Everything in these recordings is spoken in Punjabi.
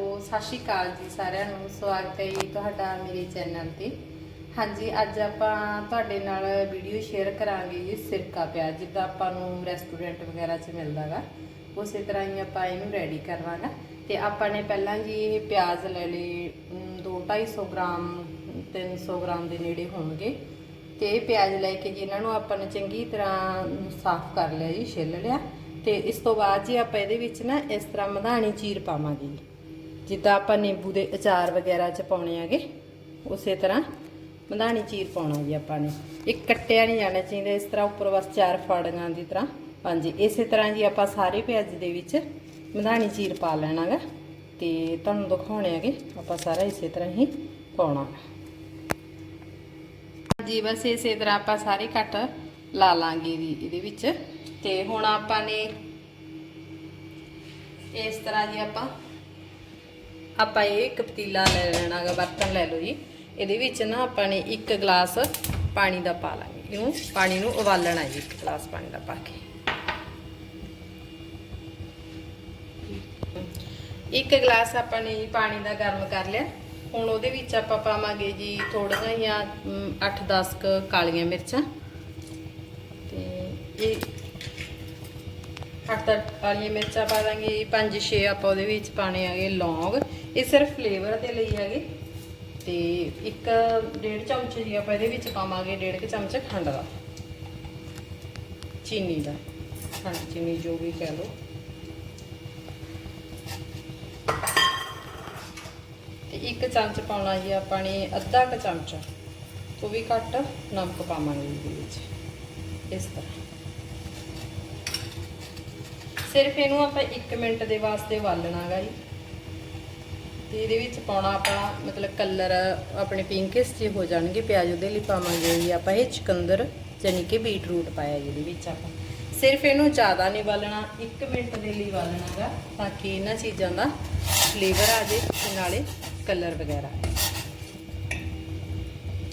ਸਤਿ ਸ਼੍ਰੀ ਅਕਾਲ ਜੀ ਸਾਰਿਆਂ ਨੂੰ। ਸਵਾਗਤ ਹੈ ਜੀ ਤੁਹਾਡਾ ਮੇਰੇ ਚੈਨਲ ਤੇ। ਹਾਂਜੀ, ਅੱਜ ਆਪਾਂ ਤੁਹਾਡੇ ਨਾਲ ਵੀਡੀਓ ਸ਼ੇਅਰ ਕਰਾਂਗੇ ਜੀ ਸਿਰਕਾ ਪਿਆਜ਼, ਜਿੱਦਾਂ ਆਪਾਂ ਨੂੰ ਰੈਸਟੋਰੈਂਟ ਵਗੈਰਾ 'ਚ ਮਿਲਦਾਗਾ ਉਸੇ ਤਰ੍ਹਾਂ ਹੀ ਆਪਾਂ ਇਹਨੂੰ ਰੈਡੀ ਕਰਵਾਂਗਾ। ਤੇ ਆਪਾਂ ਨੇ ਪਹਿਲਾਂ ਜੀ ਇਹ ਪਿਆਜ਼ ਲੈ ਲਏ 2-250 ਗ੍ਰਾਮ 300 ਗ੍ਰਾਮ ਦੇ ਨੇੜੇ ਹੋਣਗੇ। ਤੇ ਇਹ ਪਿਆਜ਼ ਲੈ ਕੇ ਜੀ ਇਹਨਾਂ ਨੂੰ ਆਪਾਂ ਨੇ ਚੰਗੀ ਤਰ੍ਹਾਂ ਸਾਫ਼ ਕਰ ਲਿਆ ਜੀ, ਛਿੱਲ ਲਿਆ। ਤੇ ਇਸ ਤੋਂ ਬਾਅਦ ਜੀ ਆਪਾਂ ਇਹਦੇ ਵਿੱਚ ਨਾ ਇਸ ਤਰ੍ਹਾਂ ਮਧਾਣੀ ਚੀਰ ਪਾਵਾਂਗੇ ਜੀ। ਜਿੱਦਾਂ ਆਪਾਂ ਨਿੰਬੂ ਦੇ ਅਚਾਰ ਵਗੈਰਾ ਚ ਪਾਉਣੇ ਆਗੇ ਉਸੇ ਤਰ੍ਹਾਂ ਮਧਾਣੀ ਚੀਰ ਪਾਉਣਾ ਜੀ ਆਪਾਂ ਨੇ। ਇੱਕ ਕੱਟਿਆ ਨਹੀਂ ਜਾਣਾ ਚਾਹੀਦਾ, ਇਸ ਤਰ੍ਹਾਂ ਉੱਪਰ ਬਸ ਚਾਰ ਫਾੜੀਆਂ ਦੀ ਤਰ੍ਹਾਂ। ਹਾਂਜੀ, ਇਸੇ ਤਰ੍ਹਾਂ ਜੀ ਆਪਾਂ ਸਾਰੇ ਪਿਆਜ਼ ਦੇ ਵਿੱਚ ਮਧਾਣੀ ਚੀਰ ਪਾ ਲੈਣਾਗਾ ਤੇ ਤੁਹਾਨੂੰ ਦਿਖਾਉਣੇ ਆਗੇ ਆਪਾਂ ਸਾਰਾ ਇਸੇ ਤਰ੍ਹਾਂ ਹੀ ਪਾਉਣਾ ਜੀ ਬਸ ਇਸੇ ਤਰ੍ਹਾਂ ਆਪਾਂ ਸਾਰੇ ਕੱਟ ਲਾ ਲਾਂਗੇ ਜੀ ਇਹਦੇ ਵਿੱਚ। ਤੇ ਹੁਣ ਆਪਾਂ ਨੇ ਇਸ ਤਰ੍ਹਾਂ ਜੀ ਆਪਾਂ ਆਪਾਂ ਇਹ ਇੱਕ ਪਤੀਲਾ ਲੈ ਲੈਣਾਗਾ ਬਰਤਨ ਲੈ ਲਓ ਜੀ। ਇਹਦੇ ਵਿੱਚ ਨਾ ਆਪਾਂ ਨੇ ਇੱਕ ਗਲਾਸ ਪਾਣੀ ਦਾ ਪਾ ਲਾਂਗੇ। ਇਹਨੂੰ ਪਾਣੀ ਨੂੰ ਉਬਾਲਣਾ ਜੀ, ਇੱਕ ਗਲਾਸ ਪਾਣੀ ਦਾ ਪਾ ਕੇ। ਇੱਕ ਗਲਾਸ ਆਪਾਂ ਨੇ ਪਾਣੀ ਦਾ ਗਰਮ ਕਰ ਲਿਆ। ਹੁਣ ਉਹਦੇ ਵਿੱਚ ਆਪਾਂ ਪਾਵਾਂਗੇ ਜੀ ਥੋੜੀਆਂ ਜਿਹੀਆਂ 8-10 ਕ ਕਾਲੀਆਂ ਮਿਰਚਾਂ। ਤੇ ਇਹ ਅੱਠ ਤਾਂ ਵਾਲੀਆਂ ਮਿਰਚਾਂ ਪਾ ਦਾਂਗੇ 5-6 ਆਪਾਂ ਉਹਦੇ ਵਿੱਚ ਪਾਣੇ ਆਗੇ ਲੌਂਗ। ਇਹ ਸਿਰਫ ਫਲੇਵਰ ਦੇ ਲਈ ਹੈਗੇ। ਤੇ ਇੱਕ ਡੇਢ ਚਮਚ ਜੀ ਆਪਾਂ ਇਹਦੇ ਵਿੱਚ ਪਾਵਾਂਗੇ, ਡੇਢ ਕੁ ਚਮਚ ਖੰਡ ਦਾ। ਚੀਨੀ ਦਾ। ਖੰਡ ਚੀਨੀ ਜੋ ਵੀ ਕਹਿ ਲਓ। ਤੇ ਇੱਕ ਚਮਚ ਪਾਉਣਾ ਜੀ ਆਪਾਂ ਨੇ ਅੱਧਾ ਕ ਚਮਚ। ਤੋਂ ਵੀ ਘੱਟ ਨਮਕ ਪਾਵਾਂਗੇ ਇਹਦੇ ਵਿੱਚ। ਇਸ ਤਰ੍ਹਾਂ। ਸਿਰਫ ਇਹਨੂੰ ਆਪਾਂ 1 ਮਿੰਟ ਦੇ ਵਾਸਤੇ ਉਬਾਲਣਾਗਾ ਜੀ। ਤੇ ਇਹਦੇ ਵਿੱਚ ਪਾਉਣਾ ਆਪਾਂ, ਮਤਲਬ ਕਲਰ ਆਪਣੇ ਪਿੰਕਿਸ਼ ਜਿਹੇ ਹੋ ਜਾਣਗੇ, ਪਿਆਜ਼ ਉਹਦੇ ਲਈ ਪਾਵਾਂਗੇ ਜੀ ਆਪਾਂ ਇਹ ਚਕੰਦਰ ਯਾਨੀ ਕਿ ਬੀਟਰੂਟ ਪਾਇਆ ਜਿਹਦੇ ਵਿੱਚ ਆਪਾਂ। ਸਿਰਫ ਇਹਨੂੰ ਜ਼ਿਆਦਾ ਨਹੀਂ ਉਬਾਲਣਾ 1 ਮਿੰਟ ਦੇ ਲਈ ਉਬਾਲਣਾਗਾ, ਤਾਂ ਕਿ ਇਹਨਾਂ ਚੀਜ਼ਾਂ ਦਾ ਫਲੇਵਰ ਆ ਜੇ ਤੇ ਨਾਲੇ ਕਲਰ ਵਗੈਰਾ।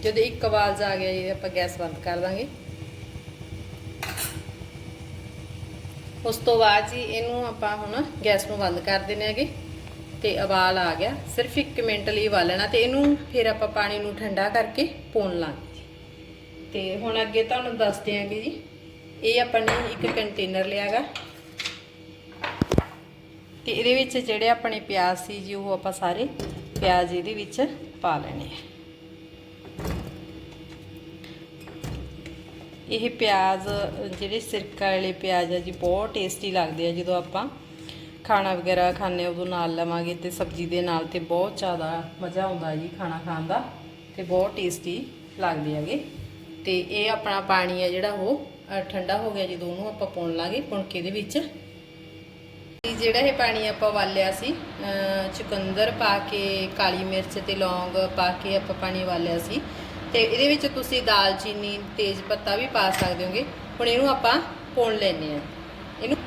ਜਦੋਂ ਇੱਕ ਆਵਾਜ਼ ਆ ਗਿਆ ਜੀ, ਆਪਾਂ ਗੈਸ ਬੰਦ ਕਰ ਦਾਂਗੇ। ਉਸ ਤੋਂ ਬਾਅਦ ਜੀ ਇਹਨੂੰ ਆਪਾਂ ਹੁਣ ਗੈਸ ਨੂੰ ਬੰਦ ਕਰ ਦਿੰਨੇ ਹੈਗੇ ਤੇ ਉਬਾਲ ਆ ਗਿਆ। ਸਿਰਫ 1 ਮਿੰਟ ਲਈ ਉਬਾਲਣਾ ਤੇ ਇਹਨੂੰ ਫਿਰ ਆਪਾਂ ਪਾਣੀ ਨੂੰ ਠੰਡਾ ਕਰਕੇ ਪੂਣ ਲਾਂਗੇ ਤੇ ਹੁਣ ਅੱਗੇ ਤੁਹਾਨੂੰ ਦੱਸ ਦਿਆਂਗੇ ਜੀ, ਇਹ ਆਪਾਂ ਨੇ ਇੱਕ ਕੰਟੇਨਰ ਲਿਆਗਾ। ਤੇ ਇਹਦੇ ਵਿੱਚ ਜਿਹੜੇ ਆਪਣੇ ਪਿਆਜ਼ ਸੀ ਜੀ, ਉਹ ਆਪਾਂ ਸਾਰੇ ਪਿਆਜ਼ ਇਹਦੇ ਵਿੱਚ ਪਾ ਲੈਣੇ ਆ। ਇਹ ਪਿਆਜ਼, ਜਿਹੜੇ ਸਿਰਕਾ ਵਾਲੇ ਪਿਆਜ਼ ਆ ਜੀ, ਬਹੁਤ ਟੇਸਟੀ ਲੱਗਦੇ ਆ ਜਦੋਂ ਆਪਾਂ ਖਾਣਾ ਵਗੈਰਾ ਖਾਣੇ ਉਦੋਂ ਨਾਲ ਲਵਾਂਗੇ ਤੇ ਸਬਜ਼ੀ ਦੇ ਨਾਲ ਤੇ ਬਹੁਤ ਜ਼ਿਆਦਾ ਮਜ਼ਾ ਆਉਂਦਾ ਜੀ ਖਾਣਾ ਖਾਣ ਦਾ ਤੇ ਬਹੁਤ ਟੇਸਟੀ ਲੱਗਦੇ ਹੈਗੇ। ਤੇ ਇਹ ਆਪਣਾ ਪਾਣੀ ਆ ਜਿਹੜਾ ਉਹ ਠੰਡਾ ਹੋ ਗਿਆ ਜਦੋਂ ਉਹਨੂੰ ਆਪਾਂ ਪਾਉਣ ਲਾਂਗੇ ਪੁਣ ਦੇ ਇਹਦੇ ਵਿੱਚ ਜਿਹੜਾ ਇਹ ਪਾਣੀ ਆਪਾਂ ਵਾਲਿਆ ਸੀ ਚੁਕੰਦਰ ਪਾ ਕੇ, ਕਾਲੀ ਮਿਰਚ ਤੇ ਲੌਂਗ ਪਾ ਕੇ ਆਪਾਂ ਪਾਣੀ ਵਾਲਿਆ ਸੀ ਤੇ ਇਹਦੇ ਵਿੱਚ ਤੁਸੀਂ ਦਾਲਚੀਨੀ ਤੇਜ ਪੱਤਾ ਵੀ ਪਾ ਸਕਦੇ ਹੋਗੇ। ਹੁਣ ਇਹਨੂੰ ਆਪਾਂ ਪੁਣ ਲੈਨੇ ਆ ਇਹਨੂੰ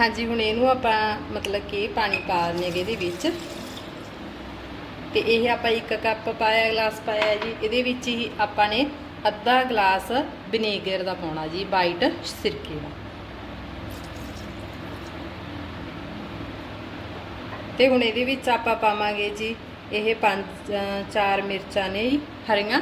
ਹਾਂਜੀ, ਹੁਣ ਇਹਨੂੰ ਆਪਾਂ ਮਤਲਬ ਕਿ ਪਾਣੀ ਪਾ ਦਿੰਨੇ ਇਹਦੇ ਵਿੱਚ। ਤੇ ਇਹ ਆਪਾਂ ਇੱਕ ਕੱਪ ਪਾਇਆ, ਗਲਾਸ ਪਾਇਆ ਜੀ। ਇਹਦੇ ਵਿੱਚ ਹੀ ਆਪਾਂ ਨੇ ਅੱਧਾ ਗਲਾਸ ਵਿਨੇਗਰ ਦਾ ਪਾਉਣਾ ਜੀ, ਵਾਈਟ ਸਿਰਕੇ ਦਾ। ਤੇ ਹੁਣ ਇਹਦੇ ਵਿੱਚ ਆਪਾਂ ਪਾਵਾਂਗੇ ਜੀ ਇਹ ਪੰਜ ਚਾਰ ਮਿਰਚਾਂ ਨੇ ਜੀ ਹਰੀਆਂ।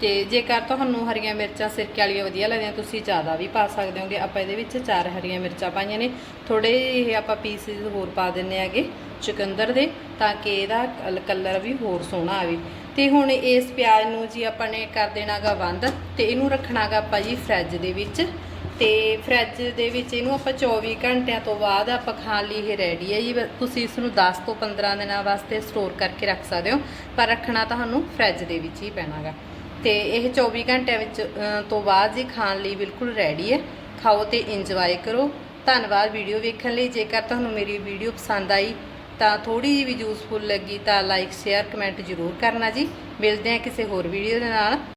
ਤੇ ਜੇਕਰ ਤੁਹਾਨੂੰ ਹਰੀਆਂ ਮਿਰਚਾਂ ਸਿਰਕੇ ਵਾਲੀਆਂ ਵਧੀਆ ਲੱਗਦੀਆਂ, ਤੁਸੀਂ ਜ਼ਿਆਦਾ ਵੀ ਪਾ ਸਕਦੇ ਹੋਗੇ। ਆਪਾਂ ਇਹਦੇ ਵਿੱਚ ਚਾਰ ਹਰੀਆਂ ਮਿਰਚਾਂ ਪਾਈਆਂ ਨੇ। ਥੋੜੇ ਇਹ ਆਪਾਂ ਪੀਸਿਸ ਹੋਰ ਪਾ ਦਿੰਨੇ ਆਗੇ ਚੁਕੰਦਰ ਦੇ, ਤਾਂ ਕਿ ਇਹਦਾ ਕਲਰ ਵੀ ਹੋਰ ਸੋਹਣਾ ਆਵੇ। ਤੇ ਹੁਣ ਇਸ ਪਿਆਜ਼ ਨੂੰ ਜੀ ਆਪਾਂ ਨੇ ਕਰ ਦੇਣਾਗਾ ਬੰਦ, ਤੇ ਇਹਨੂੰ ਰੱਖਣਾਗਾ ਆਪਾਂ ਜੀ ਫ੍ਰਿਜ ਦੇ ਵਿੱਚ। ਤੇ ਫ੍ਰਿਜ ਦੇ ਵਿੱਚ ਇਹਨੂੰ ਆਪਾਂ 24 ਘੰਟਿਆਂ ਤੋਂ ਬਾਅਦ ਆਪਾਂ ਖਾਣ ਲਈ ਇਹ ਰੈਡੀ ਹੈ ਜੀ। ਤੁਸੀਂ ਇਸ ਨੂੰ 10 ਤੋਂ 15 ਦਿਨਾਂ ਵਾਸਤੇ ਸਟੋਰ ਕਰਕੇ ਰੱਖ ਸਕਦੇ ਹੋ, ਪਰ ਰੱਖਣਾ ਤੁਹਾਨੂੰ ਫ੍ਰਿਜ ਦੇ ਵਿੱਚ ਹੀ ਪੈਣਾਗਾ। ਤੇ ਇਹ 24 ਘੰਟਿਆਂ ਵਿੱਚ ਤੋਂ ਬਾਅਦ ਜੀ ਖਾਣ ਲਈ ਬਿਲਕੁਲ ਰੈਡੀ ਹੈ। ਖਾਓ ਤੇ ਇੰਜੋਏ ਕਰੋ। ਧੰਨਵਾਦ ਵੀਡੀਓ ਵੇਖਣ ਲਈ। ਜੇਕਰ ਤੁਹਾਨੂੰ ਮੇਰੀ ਵੀਡੀਓ ਪਸੰਦ ਆਈ, ਤਾਂ ਥੋੜੀ ਜਿਹੀ ਵੀ ਯੂਸਫੁਲ ਲੱਗੀ, ਤਾਂ ਲਾਈਕ ਸ਼ੇਅਰ ਕਮੈਂਟ ਜ਼ਰੂਰ ਕਰਨਾ ਜੀ। ਮਿਲਦੇ ਹਾਂ ਕਿਸੇ ਹੋਰ ਵੀਡੀਓ ਦੇ ਨਾਲ।